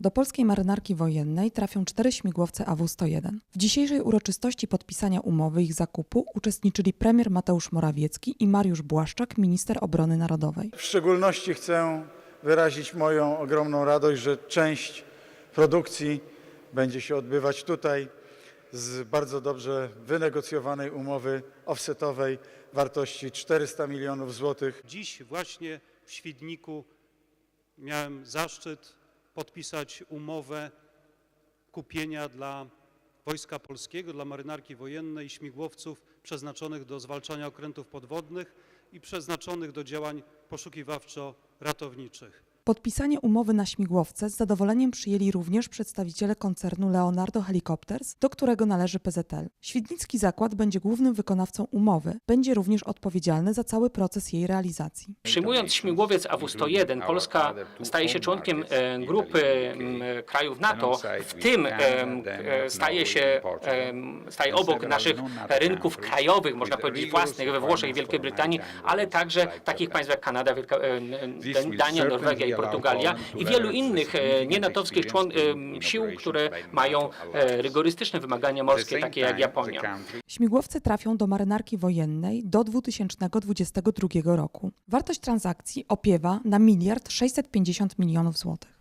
Do polskiej marynarki wojennej trafią cztery śmigłowce AW-101. W dzisiejszej uroczystości podpisania umowy ich zakupu uczestniczyli premier Mateusz Morawiecki i Mariusz Błaszczak, minister obrony narodowej. W szczególności chcę wyrazić moją ogromną radość, że część produkcji będzie się odbywać tutaj z bardzo dobrze wynegocjowanej umowy offsetowej wartości 400 milionów złotych. Dziś właśnie w Świdniku miałem zaszczyt podpisać umowę kupienia dla Wojska Polskiego, dla Marynarki Wojennej śmigłowców przeznaczonych do zwalczania okrętów podwodnych i przeznaczonych do działań poszukiwawczo-ratowniczych. Podpisanie umowy na śmigłowce z zadowoleniem przyjęli również przedstawiciele koncernu Leonardo Helicopters, do którego należy PZL. Świdnicki zakład będzie głównym wykonawcą umowy, będzie również odpowiedzialny za cały proces jej realizacji. Przyjmując śmigłowiec AW-101, Polska staje się członkiem e, grupy krajów NATO, w tym em, e, staje się, staje obok naszych rynków krajowych, można powiedzieć własnych we Włoszech i Wielkiej Brytanii, ale także takich państw jak Kanada, Wielka, Dania, Norwegia i Portugalia i wielu innych e, nienatowskich człon, em, sił, które mają e, rygorystyczne wymagania morskie, takie jak Japonia. Śmigłowce trafią do marynarki wojennej do 2022 roku. Wartość transakcji opiewa na miliard 650 milionów złotych.